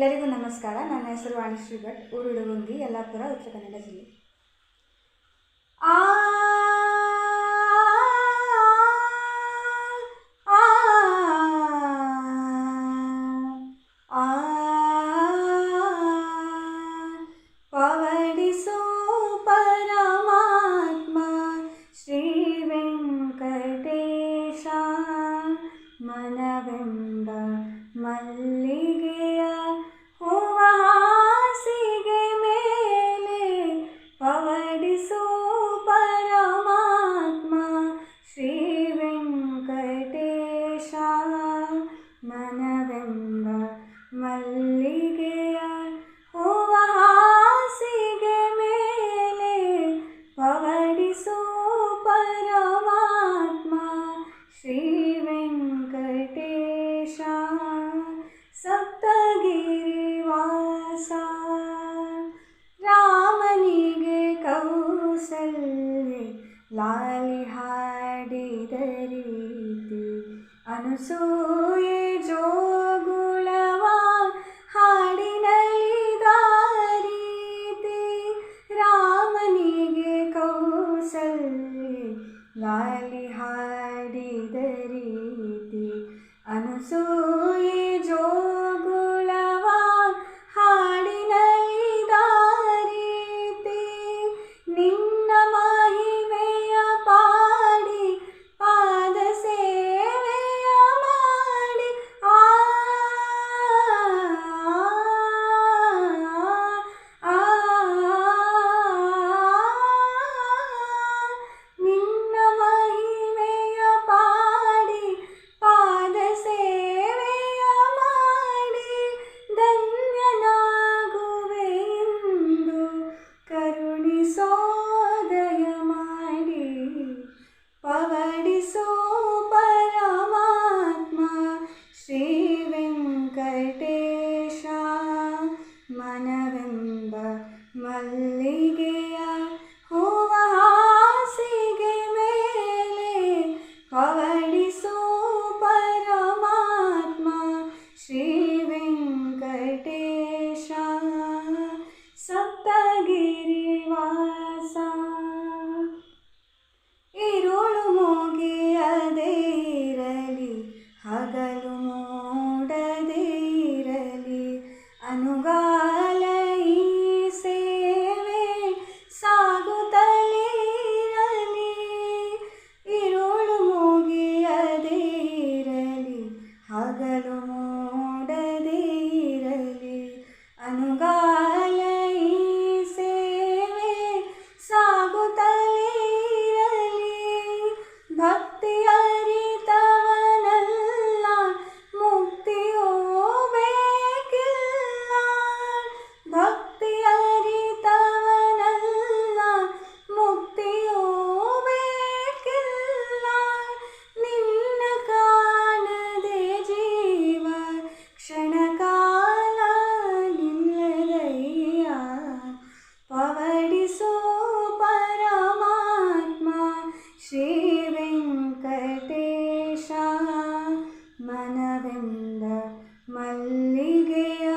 ಎಲ್ಲರಿಗೂ ನಮಸ್ಕಾರ ನನ್ನ ಹೆಸರು ವಾಣಿಶ್ರೀ ಭಟ್ ಊರುಡುಗುಂದಿ ಯಲ್ಲಾಪುರ ಉತ್ತರ ಕನ್ನಡ ಜಿಲ್ಲೆ ಆ ಮನವ ಲಾಲಿ ಜೋ ಗುಳವಾ ಜೋಗುಳವ ಹಾಡಿನಲಿದಾರೀತಿ ರಾಮನಿಗೆ ಕೌಸಲ್ಯ ಲಾಲಿ ಹಾಡಿದರೀತಿ. ಅನುಸೂ So. ಗೆಯ